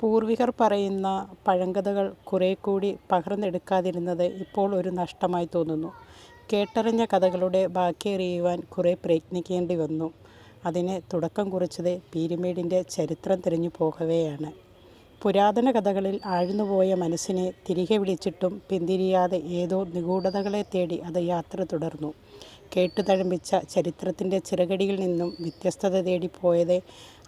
പൂർവികർ പറയുന്ന പഴങ്കഥകൾ കുറേ കൂടി പകർന്നെടുക്കാതിരുന്നത് ഇപ്പോൾ ഒരു നഷ്ടമായി തോന്നുന്നു. കേട്ടറിഞ്ഞ കഥകളുടെ ബാക്കിയെറിയുവാൻ കുറേ പ്രയത്നിക്കേണ്ടി വന്നു. അതിന് തുടക്കം കുറിച്ചത് പീരിമേഡിന്റെ ചരിത്രം തിരഞ്ഞു പോകവെയാണ്. പുരാതന കഥകളിൽ ആഴ്ന്നുപോയ മനസ്സിനെ തിരികെ വിളിച്ചിട്ടും പിന്തിരിയാതെ ഏതോ നിഗൂഢതകളെ തേടി അത് യാത്ര തുടർന്നു. കേട്ടു തഴമ്പിച്ച ചരിത്രത്തിന്റെ ചിറകടിയിൽ നിന്നും വ്യത്യസ്തത തേടിപ്പോയത്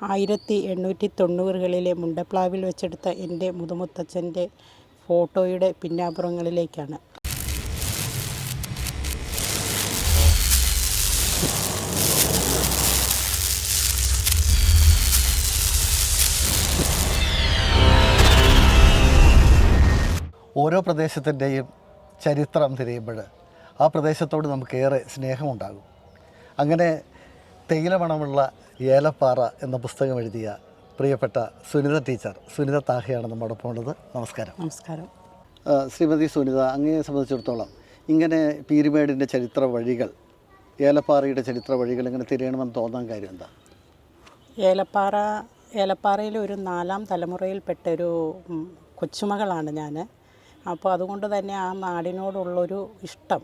ആയിരത്തി എണ്ണൂറ്റി തൊണ്ണൂറുകളിലെ മുണ്ടപ്ലാവിൽ വെച്ചെടുത്ത എന്റെ മുതുമുത്തച്ഛന്റെ ഫോട്ടോയുടെ പിന്നാപുറങ്ങളിലേക്കാണ് ഓരോ പ്രദേശത്തിന്റെയും ചരിത്രം തിരയുമ്പോൾ ആ പ്രദേശത്തോട് നമുക്ക് നമുക്കേറെ സ്നേഹമുണ്ടാകും. അങ്ങനെ തേയിലമണമുള്ള ഏലപ്പാറ എന്ന പുസ്തകം എഴുതിയ പ്രിയപ്പെട്ട സുനിത ടീച്ചർ സുനിത താഹയാണ് നമ്മോടൊപ്പം ഉള്ളത്. നമസ്കാരം. നമസ്കാരം. ശ്രീമതി സുനിത അങ്ങയെ സംബന്ധിച്ചിടത്തോളം ഇങ്ങനെ പീരുമേടിന്റെ ചരിത്ര വഴികൾ ഏലപ്പാറയുടെ ചരിത്ര വഴികൾ ഇങ്ങനെ തിരയണമെന്ന് തോന്നാൻ കാര്യം എന്താ? ഏലപ്പാറ ഏലപ്പാറയിലെ ഒരു നാലാം തലമുറയിൽപ്പെട്ട ഒരു കൊച്ചുമകളാണ് ഞാൻ അപ്പോൾ അതുകൊണ്ട് തന്നെ ആ നാടിനോടുള്ളൊരു ഇഷ്ടം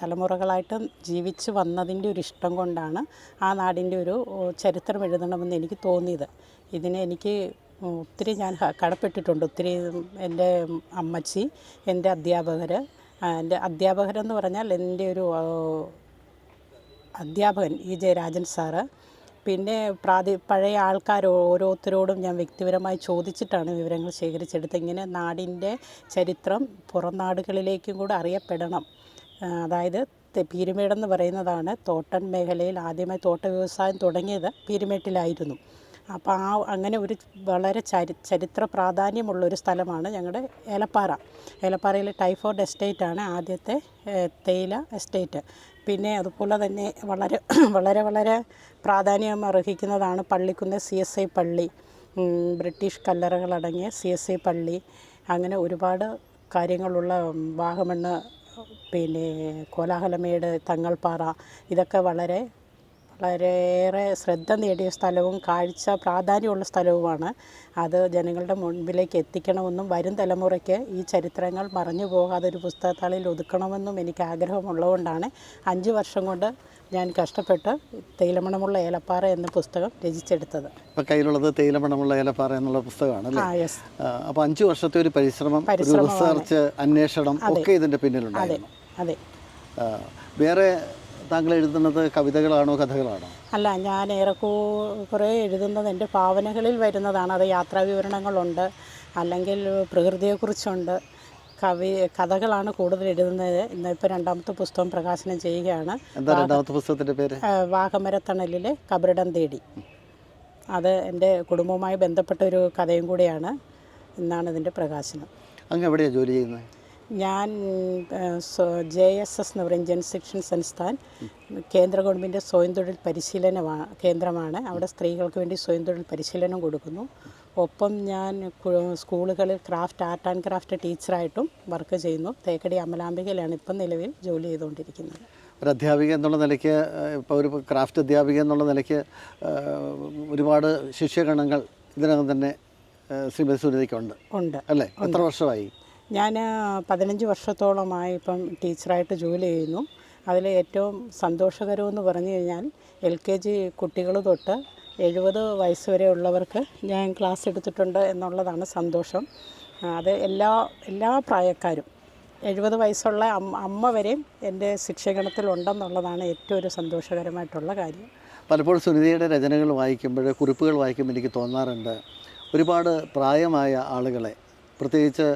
തലമുറകളായിട്ട് ജീവിച്ച് വന്നതിന്റെ ഒരു ഇഷ്ടം കൊണ്ടാണ് ആ നാടിന്റെ ഒരു ചരിത്രം എഴുതണമെന്ന് എനിക്ക് തോന്നിയത്. ഇതിനെ എനിക്ക് ഒത്തിരി ഞാൻ കടപ്പെട്ടിട്ടുണ്ട്. ഒത്തിരി എന്റെ അമ്മച്ചി എന്റെ അധ്യാപകർ എന്റെ അധ്യാപകരെന്ന് പറഞ്ഞാൽ എന്റെ ഒരു അധ്യാപകൻ ഇ ജയരാജൻ സാറ്. പിന്നെ പ്രാതി പഴയ ആൾക്കാർ ഓരോരുത്തരോടും ഞാൻ വ്യക്തിപരമായി ചോദിച്ചിട്ടാണ് വിവരങ്ങൾ ശേഖരിച്ചെടുത്തത്. ഇങ്ങനെ നാടിന്റെ ചരിത്രം പുറം നാടുകളിലേക്കും കൂടെ അറിയപ്പെടണം. അതായത് പീരുമേടെന്ന് പറയുന്നതാണ് തോട്ടൻ മേഖലയിൽ ആദ്യമായി തോട്ട വ്യവസായം തുടങ്ങിയത് പീരുമേട്ടിലായിരുന്നു. അപ്പോൾ ആ അങ്ങനെ ഒരു വളരെ ചരി ചരിത്ര പ്രാധാന്യമുള്ള ഒരു സ്ഥലമാണ് ഞങ്ങളുടെ ഏലപ്പാറ. ഏലപ്പാറയിലെ ടൈഫോർഡ് എസ്റ്റേറ്റ് ആണ് ആദ്യത്തെ തേയില എസ്റ്റേറ്റ്. പിന്നെ അതുപോലെ തന്നെ വളരെ വളരെ വളരെ പ്രാധാന്യം അർഹിക്കുന്നതാണ് പള്ളിക്കുന്ന് സി എസ് ഐ പള്ളി. ബ്രിട്ടീഷ് കല്ലറകളടങ്ങിയ സി എസ് ഐ പള്ളി. അങ്ങനെ ഒരുപാട് കാര്യങ്ങളുള്ള വാഗമണ്ണ് പിന്നെ കോലാഹലമേട് തങ്ങൾപ്പാറ ഇതൊക്കെ വളരെ വളരെയേറെ ശ്രദ്ധ നേടിയ സ്ഥലവും കാഴ്ച പ്രാധാന്യമുള്ള സ്ഥലവുമാണ്. അത് ജനങ്ങളുടെ മുൻപിലേക്ക് എത്തിക്കണമെന്നും വരും തലമുറയ്ക്ക് ഈ ചരിത്രങ്ങൾ മറഞ്ഞു പോകാതെ ഒരു പുസ്തകത്താളിൽ ഒതുക്കണമെന്നും എനിക്ക് ആഗ്രഹമുള്ളതുകൊണ്ടാണ് അഞ്ച് വർഷം കൊണ്ട് ഞാൻ കഷ്ടപ്പെട്ട് തേയിലമണമുള്ള ഏലപ്പാറ എന്ന പുസ്തകം രചിച്ചെടുത്തത്. കയ്യിലുള്ളത് തേയിലമണമുള്ള ഏലപ്പാറ എന്നുള്ള പുസ്തകമാണ് അല്ലേ? അപ്പോൾ അഞ്ച് വർഷത്തെ ഒരു പരിശ്രമം റിസർച്ച് അന്വേഷണം ഒക്കെ ഇതിന്റെ അതെ പിന്നിലുണ്ടായിരുന്നു അതെ വേറെ താങ്കൾ എഴുതുന്നത് കവിതകളാണോ കഥകളാണോ? അല്ല ഞാൻ ഏറെക്കൂ കുറേ എഴുതുന്നത് എന്റെ ഭാവനകളിൽ വരുന്നതാണ്. അത് യാത്രാ വിവരണങ്ങളുണ്ട് അല്ലെങ്കിൽ പ്രകൃതിയെക്കുറിച്ചുണ്ട്. കവി കഥകളാണ് കൂടുതൽ എഴുതുന്നത്. ഇന്നിപ്പോൾ രണ്ടാമത്തെ പുസ്തകം പ്രകാശനം ചെയ്യുകയാണ്. എന്താ രണ്ടാമത്തെ പുസ്തകത്തിന്റെ പേര്? വാഗമരത്തണലിലെ കബറിടം തേടി. അത് എന്റെ കുടുംബവുമായി ബന്ധപ്പെട്ട ഒരു കഥയും കൂടിയാണ്. എന്നാണ് ഇതിന്റെ പ്രകാശനം. അങ്ങ് എവിടെയാണ് ജോലി ചെയ്യുന്നത്? ഞാൻ ജെ എസ് എസ് എന്ന് പറയും ജൻശിക്ഷൻ സംസ്ഥാൻ കേന്ദ്ര ഗവൺമെന്റ് സ്വയം തൊഴിൽ പരിശീലന കേന്ദ്രമാണ്. അവിടെ സ്ത്രീകൾക്ക് വേണ്ടി സ്വയം തൊഴിൽ പരിശീലനം കൊടുക്കുന്നു. ഒപ്പം ഞാൻ സ്കൂളുകളിൽ ക്രാഫ്റ്റ് ആർട്ട് ആൻഡ് ക്രാഫ്റ്റ് ടീച്ചറായിട്ടും വർക്ക് ചെയ്യുന്നു. തേക്കടി അമലാംബികയിലാണ് ഇപ്പം നിലവിൽ ജോലി ചെയ്തുകൊണ്ടിരിക്കുന്നത്. ഒരു അധ്യാപിക എന്നുള്ള നിലയ്ക്ക് ഇപ്പോൾ ഒരു ക്രാഫ്റ്റ് അധ്യാപിക എന്നുള്ള നിലയ്ക്ക് ഒരുപാട് ശിഷ്യഗണങ്ങൾ ഇതിനകം തന്നെ ശ്രീമതി സുനിതയ്ക്കുണ്ട്. ഉണ്ട്. അല്ലേ? എത്ര വർഷമായി? ഞാൻ പതിനഞ്ച് വർഷത്തോളമായി ഇപ്പം ടീച്ചറായിട്ട് ജോലി ചെയ്യുന്നു. അതിൽ ഏറ്റവും സന്തോഷകരമെന്ന് പറഞ്ഞു കഴിഞ്ഞാൽ എൽ കെ ജി കുട്ടികൾ തൊട്ട് എഴുപത് വയസ്സ് വരെ ഉള്ളവർക്ക് ഞാൻ ക്ലാസ് എടുത്തിട്ടുണ്ട് എന്നുള്ളതാണ് സന്തോഷം. അത് എല്ലാ എല്ലാ പ്രായക്കാരും എഴുപത് വയസ്സുള്ള അമ്മ വരെയും എന്റെ ശിക്ഷകണത്തിലുണ്ടെന്നുള്ളതാണ് ഏറ്റവും ഒരു സന്തോഷകരമായിട്ടുള്ള കാര്യം. പലപ്പോഴും സുനിതയുടെ രചനകൾ വായിക്കുമ്പോൾ കുറിപ്പുകൾ വായിക്കുമ്പോൾ എനിക്ക് തോന്നാറുണ്ട്. ഒരുപാട് പ്രായമായ ആളുകളെ പ്രത്യേകിച്ച്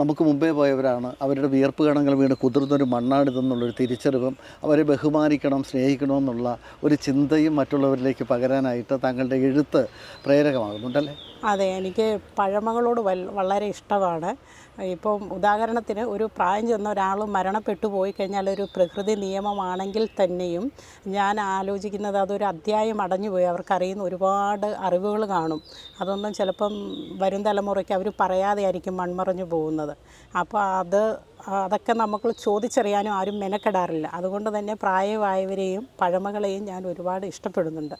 നമുക്ക് മുമ്പേ പോയവരാണ്. അവരുടെ വിയർപ്പ് കണങ്ങൾ വീണ് കുതിർന്നൊരു മണ്ണാണിതെന്നുള്ളൊരു തിരിച്ചറിവും അവരെ ബഹുമാനിക്കണം സ്നേഹിക്കണമെന്നുള്ള ഒരു ചിന്തയും മറ്റുള്ളവരിലേക്ക് പകരാനായിട്ട് താങ്കളുടെ എഴുത്ത് പ്രേരകമാകുന്നുണ്ടല്ലേ? അതെ എനിക്ക് പഴമകളോട് വളരെ ഇഷ്ടമാണ്. ഇപ്പം ഉദാഹരണത്തിന് ഒരു പ്രായം ചെന്ന ഒരാൾ മരണപ്പെട്ടു പോയി കഴിഞ്ഞാൽ ഒരു പ്രകൃതി നിയമമാണെങ്കിൽ തന്നെയും ഞാൻ ആലോചിക്കുന്നത് അതൊരു അധ്യായം അടഞ്ഞു പോയി. അവർക്കറിയുന്ന ഒരുപാട് അറിവുകൾ കാണും. അതൊന്നും ചിലപ്പം വരും തലമുറയ്ക്ക് അവർ പറയാതെ ആയിരിക്കും മൺമറഞ്ഞു പോകുന്നത്. അപ്പോൾ അത് അതൊക്കെ നമുക്ക് ചോദിച്ചറിയാനും ആരും മെനക്കെടാറില്ല. അതുകൊണ്ട് തന്നെ പ്രായമായവരെയും പഴമകളെയും ഞാൻ ഒരുപാട് ഇഷ്ടപ്പെടുന്നുണ്ട്.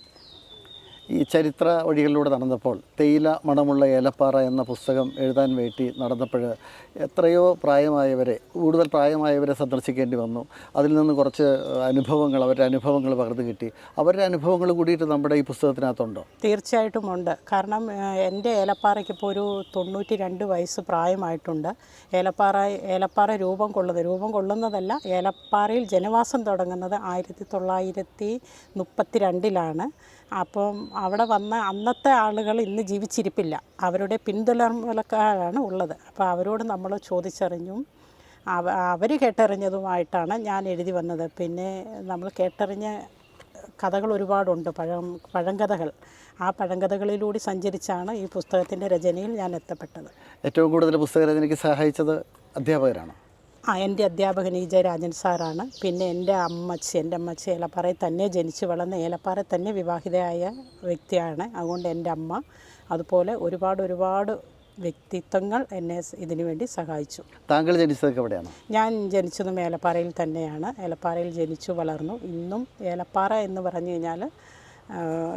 ഈ ചരിത്ര വഴികളിലൂടെ നടന്നപ്പോൾ തേയില മണമുള്ള ഏലപ്പാറ എന്ന പുസ്തകം എഴുതാൻ വേണ്ടി നടന്നപ്പോൾ എത്രയോ പ്രായമായവരെ കൂടുതൽ പ്രായമായവരെ സന്ദർശിക്കേണ്ടി വന്നു. അതിൽ നിന്ന് കുറച്ച് അനുഭവങ്ങൾ അവരുടെ അനുഭവങ്ങൾ പകർന്നു കിട്ടി. അവരുടെ അനുഭവങ്ങൾ കൂടിയിട്ട് നമ്മുടെ ഈ പുസ്തകത്തിനകത്തുണ്ടോ? തീർച്ചയായിട്ടും ഉണ്ട്. കാരണം എന്റെ ഏലപ്പാറയ്ക്ക് ഇപ്പോൾ ഒരു തൊണ്ണൂറ്റി രണ്ട് വയസ്സ് പ്രായമായിട്ടുണ്ട്. ഏലപ്പാറ ഏലപ്പാറ രൂപം കൊള്ളുന്നത് രൂപം കൊള്ളുന്നതല്ല ഏലപ്പാറയിൽ ജനവാസം തുടങ്ങുന്നത് ആയിരത്തി തൊള്ളായിരത്തി മുപ്പത്തി രണ്ടിലാണ് അപ്പം അവിടെ വന്ന അന്നത്തെ ആളുകൾ ഇന്ന് ജീവിച്ചിരിപ്പില്ല. അവരുടെ പിന്തുടർമലക്കാരാണ് ഉള്ളത്. അപ്പോൾ അവരോട് നമ്മൾ ചോദിച്ചറിഞ്ഞും അവ അവർ കേട്ടറിഞ്ഞതുമായിട്ടാണ് ഞാൻ എഴുതി വന്നത്. പിന്നെ നമ്മൾ കേട്ടറിഞ്ഞ കഥകൾ ഒരുപാടുണ്ട്. പഴം പഴങ്കഥകൾ. ആ പഴങ്കഥകളിലൂടെ സഞ്ചരിച്ചാണ് ഈ പുസ്തകത്തിന്റെ രചനയിൽ ഞാൻ എത്തപ്പെട്ടത്. ഏറ്റവും കൂടുതൽ പുസ്തക രചനയ്ക്ക് സഹായിച്ചത് അധ്യാപകരാണ്. ആ എന്റെ അധ്യാപകൻ ഇ ജയരാജൻ സാറാണ്. പിന്നെ എന്റെ അമ്മച്ചി എന്റെ അമ്മച്ചി ഏലപ്പാറയിൽ തന്നെ ജനിച്ചു വളർന്ന ഏലപ്പാറ തന്നെ വിവാഹിതയായ വ്യക്തിയാണ്. അതുകൊണ്ട് എന്റെ അമ്മ അതുപോലെ ഒരുപാട് ഒരുപാട് വ്യക്തിത്വങ്ങൾ എന്നെ ഇതിനു വേണ്ടി സഹായിച്ചു. താങ്കൾ ജനിച്ചതൊക്കെ എവിടെയാണ്? ഞാൻ ജനിച്ചതും ഏലപ്പാറയിൽ തന്നെയാണ്. ഏലപ്പാറയിൽ ജനിച്ചു വളർന്നു. ഇന്നും ഏലപ്പാറ എന്ന് പറഞ്ഞു കഴിഞ്ഞാൽ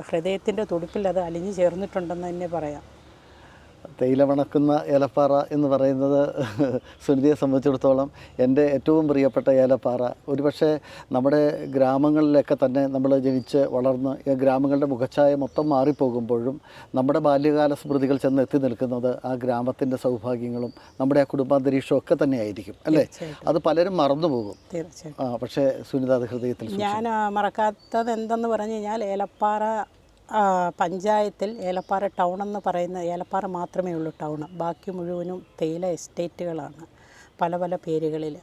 ഹൃദയത്തിന്റെ തുടിപ്പിൽ അത് അലിഞ്ഞു ചേർന്നിട്ടുണ്ടെന്ന് തന്നെ പറയാം. തേയില മണക്കുന്ന ഏലപ്പാറ എന്ന് പറയുന്നത് സുനിതയെ സംബന്ധിച്ചിടത്തോളം എന്റെ ഏറ്റവും പ്രിയപ്പെട്ട ഏലപ്പാറ. ഒരുപക്ഷെ നമ്മുടെ ഗ്രാമങ്ങളിലൊക്കെ തന്നെ നമ്മൾ ജനിച്ച് വളർന്ന് ഗ്രാമങ്ങളുടെ മുഖച്ഛായ മൊത്തം മാറിപ്പോകുമ്പോഴും നമ്മുടെ ബാല്യകാല സ്മൃതികൾ ചെന്ന് എത്തി നിൽക്കുന്നത് ആ ഗ്രാമത്തിന്റെ സൗഭാഗ്യങ്ങളും നമ്മുടെ ആ കുടുംബാന്തരീക്ഷവും ഒക്കെ തന്നെയായിരിക്കും അല്ലേ? അത് പലരും മറന്നുപോകും പോകും. ആ, പക്ഷേ സുനിത അത് ഹൃദയത്തിൽ ഞാൻ മറക്കാത്തത് എന്തെന്ന് പറഞ്ഞു കഴിഞ്ഞാൽ ഏലപ്പാറ പഞ്ചായത്തിൽ ഏലപ്പാറ ടൗൺ എന്ന് പറയുന്ന ഏലപ്പാറ മാത്രമേ ഉള്ളൂ ടൗൺ ബാക്കി മുഴുവനും തേയില എസ്റ്റേറ്റുകളാണ് പല പല പേരുകളിൽ.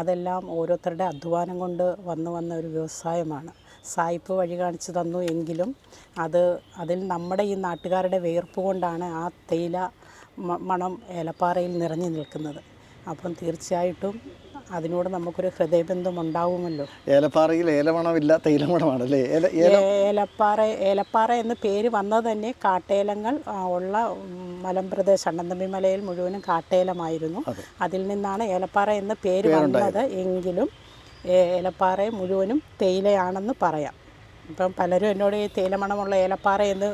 അതെല്ലാം ഓരോരുത്തരുടെ അധ്വാനം കൊണ്ട് വന്നു വന്ന ഒരു വ്യവസായമാണ്. സായിപ്പ് വഴി കാണിച്ചു തന്നു എങ്കിലും അത് അതിൽ നമ്മുടെ ഈ നാട്ടുകാരുടെ വേർപ്പ് കൊണ്ടാണ് ആ തേയില മണം ഏലപ്പാറയിൽ നിറഞ്ഞു നിൽക്കുന്നത്. അപ്പം തീർച്ചയായിട്ടും അതിനോട് നമുക്കൊരു ഹൃദയബന്ധം ഉണ്ടാവുമല്ലോ. ഏലപ്പാറയിൽ ഏലമണമില്ല തേയിലമണമാണ് അല്ലേ? ഏലപ്പാറ ഏലപ്പാറ എന്ന പേര് വന്നത് തന്നെ കാട്ടേലങ്ങൾ ഉള്ള മലമ്പ്രദേശം അണ്ണന്തമ്പി മലയിൽ മുഴുവനും കാട്ടേലമായിരുന്നു. അതിൽ നിന്നാണ് ഏലപ്പാറ എന്ന പേര് വന്നത്. എങ്കിലും ഏലപ്പാറ മുഴുവനും തേയിലയാണെന്ന് പറയാം. ഇപ്പം പലരും എന്നോട് ഈ തേയിലമണമുള്ള ഏലപ്പാറ എന്ന്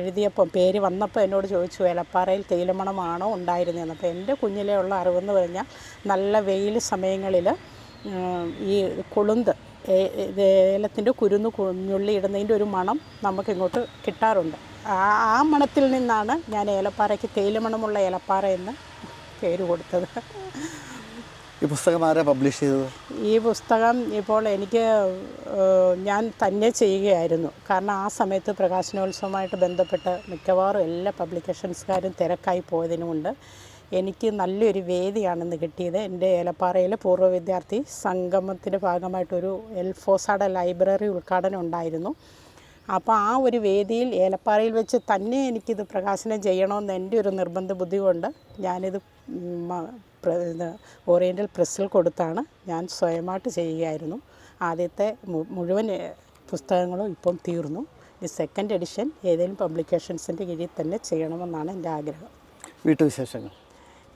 എഴുതിയപ്പം പേര് വന്നപ്പോൾ എന്നോട് ചോദിച്ചു ഏലപ്പാറയിൽ തേയിലമണമാണോ ഉണ്ടായിരുന്നതെന്ന്? അപ്പോൾ എന്റെ കുഞ്ഞിലെ ഉള്ള അറിവെന്ന് പറഞ്ഞാൽ നല്ല വെയിൽ സമയങ്ങളിൽ ഈ കൊളുന്ത് ഏലത്തിന്റെ കുരുന്ന് കുഞ്ഞുള്ളി ഇടുന്നതിന്റെ ഒരു മണം നമുക്ക് ഇങ്ങോട്ട് കിട്ടാറുണ്ട്. ആ ആ മണത്തിൽ നിന്നാണ് ഞാൻ ഏലപ്പാറയ്ക്ക് തേയിലമണമുള്ള ഏലപ്പാറ എന്ന് പേര് കൊടുത്തത്. ഈ പുസ്തകം ആരാ പബ്ലിഷ് ചെയ്തത്? ഈ പുസ്തകം ഇപ്പോൾ എനിക്ക് ഞാൻ തന്നെ ചെയ്യുകയായിരുന്നു. കാരണം ആ സമയത്ത് പ്രകാശനോത്സവമായിട്ട് ബന്ധപ്പെട്ട് മിക്കവാറും എല്ലാ പബ്ലിക്കേഷൻസുകാരും തിരക്കായി പോയതിനുമുണ്ട് എനിക്ക് നല്ലൊരു വേദിയാണെന്ന് കിട്ടിയത് എന്റെ ഏലപ്പാറയിലെ പൂർവ വിദ്യാർത്ഥി സംഗമത്തിന്റെ ഭാഗമായിട്ടൊരു എൽഫോസാഡ ലൈബ്രറി ഉദ്ഘാടനം ഉണ്ടായിരുന്നു. അപ്പോൾ ആ ഒരു വേദിയിൽ ഏലപ്പാറയിൽ വെച്ച് തന്നെ എനിക്കിത് പ്രകാശനം ചെയ്യണമെന്ന് എന്റെ ഒരു നിർബന്ധ ബുദ്ധി കൊണ്ട് ഞാനിത് ഓറിയന്റൽ പ്രസ്സിൽ കൊടുത്താണ് ഞാൻ സ്വയമായിട്ട് ചെയ്യുകയായിരുന്നു. ആദ്യത്തെ മുഴുവൻ പുസ്തകങ്ങളും ഇപ്പം തീർന്നു. ഈ സെക്കൻഡ് എഡിഷൻ ഏതെങ്കിലും പബ്ലിക്കേഷൻസിന്റെ കീഴിൽ തന്നെ ചെയ്യണമെന്നാണ് എന്റെ ആഗ്രഹം. വീട്ടുവിശേഷങ്ങൾ.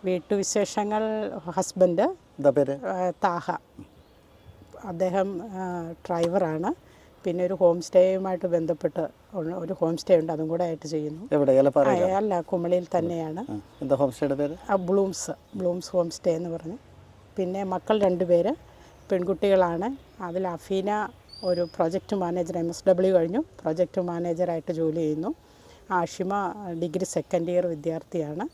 വീട്ടുവിശേഷങ്ങൾ ഹസ്ബൻഡ് താഹ. അദ്ദേഹം ഡ്രൈവറാണ് പിന്നെ ഒരു ഹോം സ്റ്റേയുമായിട്ട് ബന്ധപ്പെട്ട് ഒരു ഹോം സ്റ്റേ ഉണ്ട്. അതും കൂടെ ആയിട്ട് ചെയ്യുന്നു. എവിടെ? അല്ല കുമളിയിൽ തന്നെയാണ്. എന്താ ഹോം സ്റ്റേയുടെ പേര്? ആ ബ്ലൂംസ് ബ്ലൂംസ് ഹോം സ്റ്റേ എന്ന് പറഞ്ഞു. പിന്നെ മക്കൾ രണ്ടുപേര് പെൺകുട്ടികളാണ്. അതിൽ അഫീന ഒരു project manager M S W കഴിഞ്ഞു. പ്രൊജക്റ്റ് മാനേജറായിട്ട് ജോലി ചെയ്യുന്നു. ആഷിമ ഡിഗ്രി സെക്കൻഡ് ഇയർ വിദ്യാർത്ഥിയാണ്.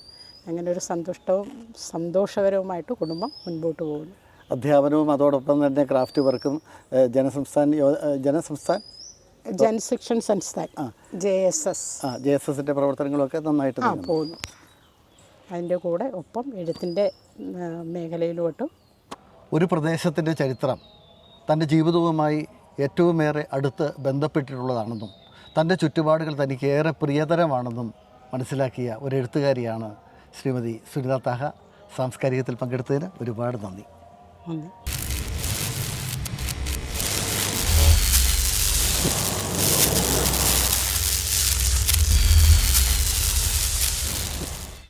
അങ്ങനെ ഒരു സന്തുഷ്ടവും സന്തോഷകരവുമായിട്ട് കുടുംബം മുൻപോട്ട് പോകുന്നു. അധ്യാപനവും അതോടൊപ്പം തന്നെ ക്രാഫ്റ്റ് വർക്കും Jan Sansthan Jan Sansthan? Jan Shikshan Sansthan J S S. ആ ജെ എസ് എസിന്റെ പ്രവർത്തനങ്ങളൊക്കെ നന്നായിട്ട് പോകുന്നു. അതിന്റെ കൂടെ ഒപ്പം എഴുത്തിന്റെ മേഖലയിലോട്ട്. ഒരു പ്രദേശത്തിന്റെ ചരിത്രം തന്റെ ജീവിതവുമായി ഏറ്റവുമേറെ അടുത്ത് ബന്ധപ്പെട്ടിട്ടുള്ളതാണെന്നും തന്റെ ചുറ്റുപാടുകൾ തനിക്ക് ഏറെ പ്രിയതരമാണെന്നും മനസ്സിലാക്കിയ ഒരു എഴുത്തുകാരിയാണ് ശ്രീമതി സുനിത താഹ. സാംസ്കാരികത്തിൽ പങ്കെടുത്തതിന് ഒരുപാട് നന്ദി. നന്ദി